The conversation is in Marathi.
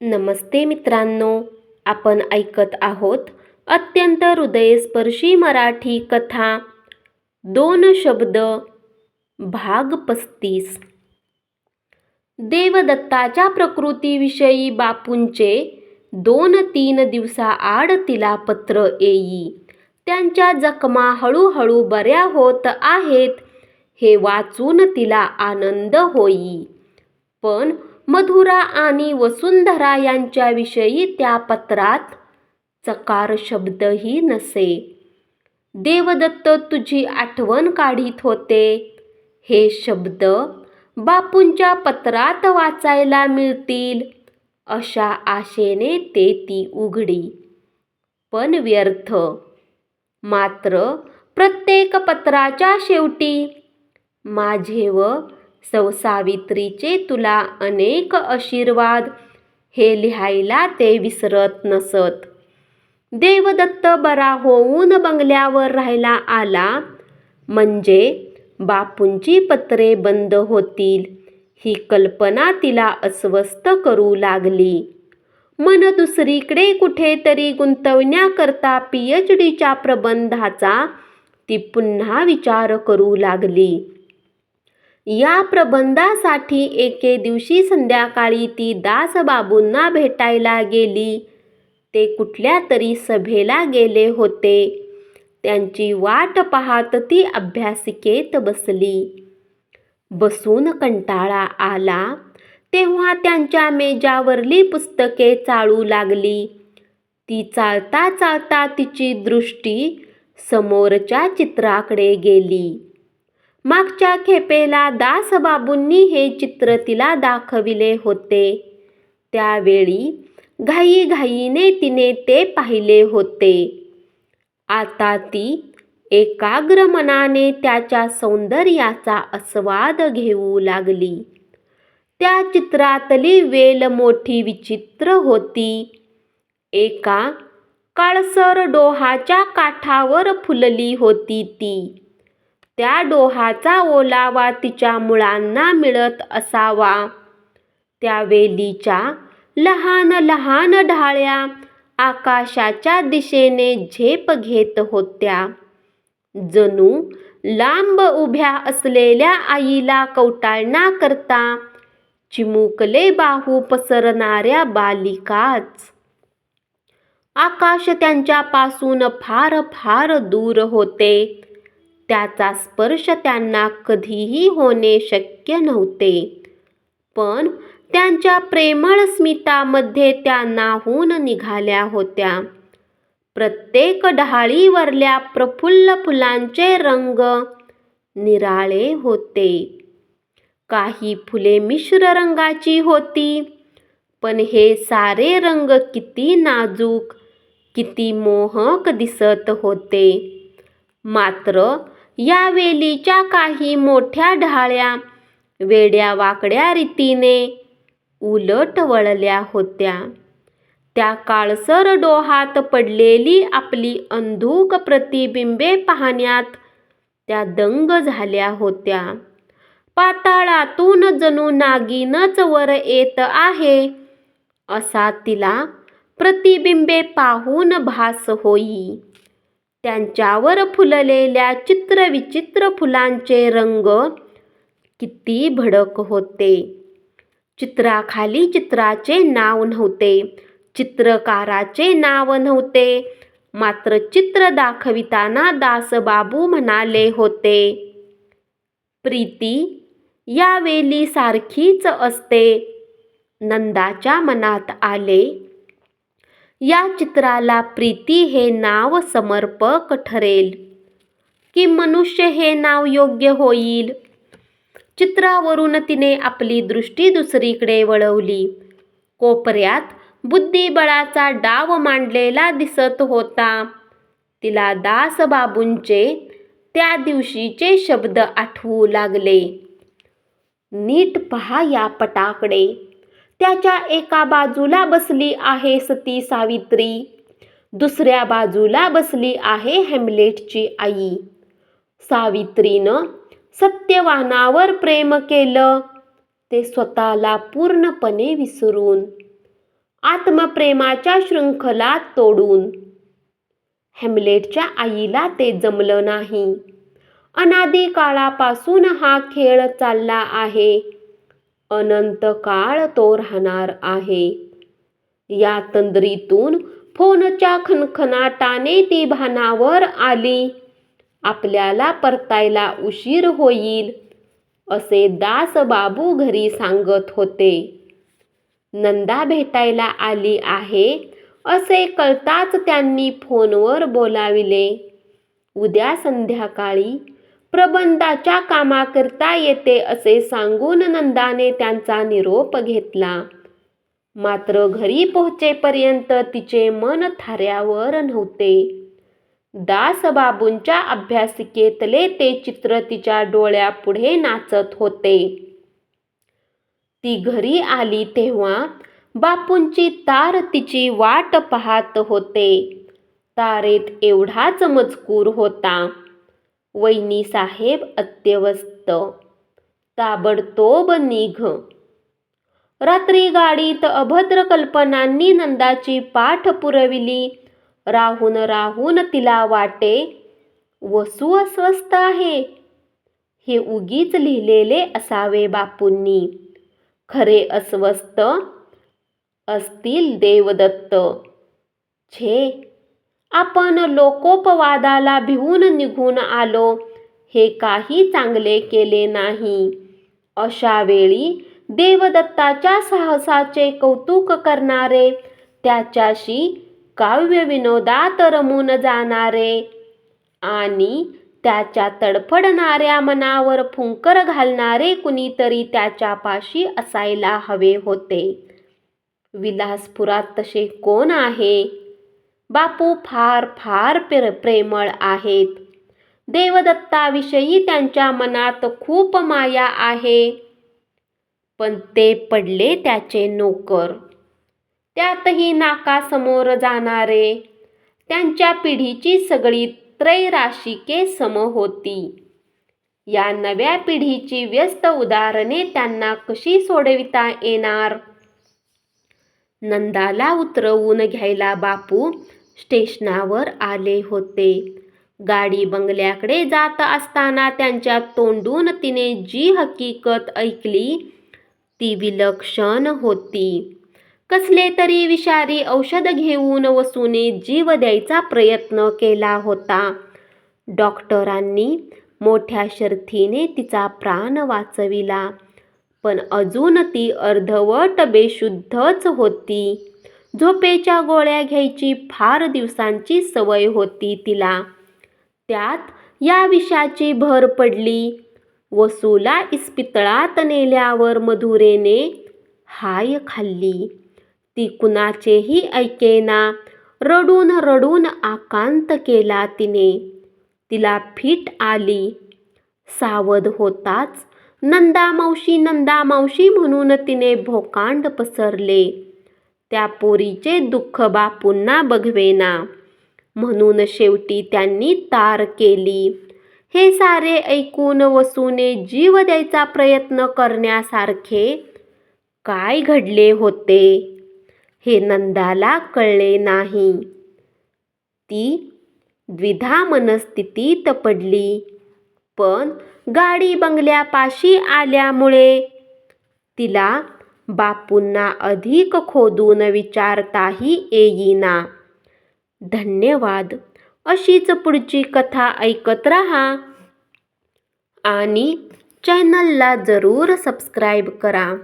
नमस्ते मित्रांनो आपण ऐकत आहोत अत्यंत हृदयस्पर्शी मराठी कथा दोन शब्द भाग पस्तीस. देवदत्ताच्या प्रकृतीविषयी बापूंचे दोन तीन दिवसाआड तिला पत्र येई त्यांच्या जखमा हळूहळू बऱ्या होत आहेत हे वाचून तिला आनंद होई. पण मधुरा आणि वसुंधरा यांच्याविषयी त्या पत्रात चकार शब्दही नसे. देवदत्त तुझी आठवण काढीत होते. हे शब्द बापूंच्या पत्रात वाचायला मिळतील. अशा आशेने ते ती उघडी. पण व्यर्थ. मात्र प्रत्येक पत्राच्या शेवटी माझे व सौ सावित्रीचे तुला अनेक आशीर्वाद. हे लिहायला ते विसरत नसत. देवदत्त बरा होऊन बंगल्यावर राहायला आला. म्हणजे बापूंची पत्रे बंद होतील. ही कल्पना तिला अस्वस्थ करू लागली. मन दुसरीकडे कुठेतरी गुंतवण्याकरता पी एच डीच्या प्रबंधाचा ती पुन्हा विचार करू लागली. या प्रबंधासाठी एके दिवशी संध्याकाळी ती दासबाबूंना भेटायला गेली. ते कुठल्या तरी सभेला गेले होते. त्यांची वाट पाहत ती अभ्यासिकेत बसली. बसून कंटाळा आला. तेव्हा त्यांच्या मेजावरली पुस्तके चाळू लागली. ती चालता चालता तिची दृष्टी समोरच्या चित्राकडे गेली. मागच्या खेपेला दासबाबूंनी हे चित्र तिला दाखविले होते. त्यावेळी घाईघाईने तिने ते पाहिले होते. आता ती एकाग्र मनाने त्याच्या सौंदर्याचा आस्वाद घेऊ लागली. त्या चित्रातली वेल मोठी विचित्र होती. एका काळसर डोहाच्या काठावर फुलली होती ती. त्या डोहाचा ओलावा तिच्या मुळांना मिळत असावा. त्या वेलीच्या लहान लहान ढाळ्या आकाशाच्या दिशेने झेप घेत होत्या. जणू लांब उभ्या असलेल्या आईला कवटाळण्याकरता चिमुकले बाहू पसरणाऱ्या बालिकाच. आकाश त्यांच्यापासून फार फार दूर होते. त्याचा स्पर्श त्यांना कधीही होणे शक्य नव्हते. पण त्यांच्या प्रेमळ स्मितामध्ये त्या नाहून निघाल्या होत्या. प्रत्येक डहाळीवरल्या प्रफुल्ल फुलांचे रंग निराळे होते. काही फुले मिश्र रंगाची होती पण हे सारे रंग किती नाजूक किती मोहक दिसत होते. मात्र या वेलीच्या काही मोठ्या ढाळ्या वेड्या वाकड्या रीतीने उलट वळल्या होत्या. त्या काळसर डोहात पडलेली आपली अंधूक प्रतिबिंबे पाहण्यात त्या दंग झाल्या होत्या. पाताळातून जणू नागिनच वर येत आहे. असा तिला प्रतिबिंबे पाहून भास होई. त्यांच्यावर फुललेल्या चित्रविचित्र फुलांचे रंग किती भडक होते. चित्राखाली चित्राचे नाव नव्हते. चित्रकाराचे नाव नव्हते. मात्र चित्र दाखविताना दासबाबू म्हणाले होते. प्रीती या वेलीसारखीच असते. नंदाच्या मनात आले या चित्राला प्रीती हे नाव समर्पक ठरेल. की मनुष्य हे नाव योग्य होईल? चित्रावरून तिने आपली दृष्टी दुसरीकडे वळवली. कोपऱ्यात बुद्धिबळाचा डाव मांडलेला दिसत होता. तिला दासबाबूंचे त्या दिवशीचे शब्द आठवू लागले. नीट पहा या पटाकडे. त्याच्या एका बाजूला बसली आहे सती सावित्री. दुसऱ्या बाजूला बसली आहे हॅमलेटची आई. सावित्रीनं सत्यवानावर प्रेम केलं. ते स्वतःला पूर्णपणे विसरून आत्मप्रेमाच्या शृंखला तोडून. हॅमलेटच्या आईला ते जमलं नाही. अनादी काळापासून हा खेळ चालला आहे. अनंत काळ तो राहणार आहे. या तंद्रीतून फोनच्या खनखनाटाने ती भानावर आली. आपल्याला परतायला उशीर होईल असे दास बाबू घरी सांगत होते. नंदा भेटायला आली आहे असे कळताच त्यांनी फोनवर बोलाविले. उद्या संध्याकाळी प्रबंधाच्या कामाकरता येते असे सांगून नंदाने त्यांचा निरोप घेतला. मात्र घरी पोहोचेपर्यंत तिचे मन थाऱ्यावर नव्हते. दासबाबूंच्या अभ्यासिकेतले ते चित्र तिच्या डोळ्यापुढे नाचत होते. ती घरी आली तेव्हा बापूंची तार तिची वाट पाहत होते. तारेत एवढाच मजकूर होता. वैनी साहेब अत्यवस्थ. ताबडतोब निघ. रात्री गाडीत अभद्र कल्पनांनी नंदाची पाठ पुरविली. राहून राहून तिला वाटे वसू अस्वस्थ आहे. हे उगीच लिहिलेले असावे बापूंनी. खरे अस्वस्थ असतील देवदत्त. छे आपण लोकोपवादाला भिवून निघून आलो. हे काही चांगले केले नाही. अशा वेळी देवदत्ताच्या साहसाचे कौतुक करणारे त्याच्याशी काव्यविनोदात रमून जाणारे आणि त्याच्या तडफडणाऱ्या मनावर फुंकर घालणारे कुणीतरी त्याच्यापाशी असायला हवे होते. विलासपुरात तसे कोण आहे? बापू फार फार प्र प्रेमळ आहेत. देवदत्ताविषयी त्यांच्या मनात खूप माया आहे. पण ते पडले त्याचे नोकर. त्यातही नाकासमोर जाणारे. त्यांच्या पिढीची सगळी त्रैराशिके सम होती. या नव्या पिढीची व्यस्त उदाहरणे त्यांना कशी सोडविता येणार? नंदाला उतरवून घ्यायला बापू स्टेशनावर आले होते. गाडी बंगल्याकडे जात असताना त्यांच्या तोंडून तिने जी हकीकत ऐकली ती विलक्षण होती. कसले तरी विषारी औषध घेऊन वसूने जीव द्यायचा प्रयत्न केला होता. डॉक्टरांनी मोठ्या शर्थीने तिचा प्राण वाचविला पण अजून ती अर्धवट बेशुद्धच होती. झोपेच्या गोळ्या घ्यायची फार दिवसांची सवय होती तिला. त्यात या विषाची भर पडली. वसूला इस्पितळात नेल्यावर मधुरेने हाय खाल्ली. ती कुणाचेही ऐकेना रडून रडून आकांत केला तिने. तिला फिट आली. सावध होताच नंदा मावशी नंदा मावशी म्हणून तिने भोकांड पसरले. त्या पोरीचे दुःख बापूंना बघवेना. म्हणून शेवटी त्यांनी तार केली. हे सारे ऐकून वसूने जीव द्यायचा प्रयत्न करण्यासारखे काय घडले होते? हे नंदाला कळले नाही. ती द्विधा मनस्थितीत पडली. पण गाडी बंगल्यापाशी आल्यामुळे तिला बापूंना अधिक खोदून विचारताही येईना. धन्यवाद. अशीच पुढची कथा ऐकत रहा आणि चॅनलला जरूर सबस्क्राईब करा.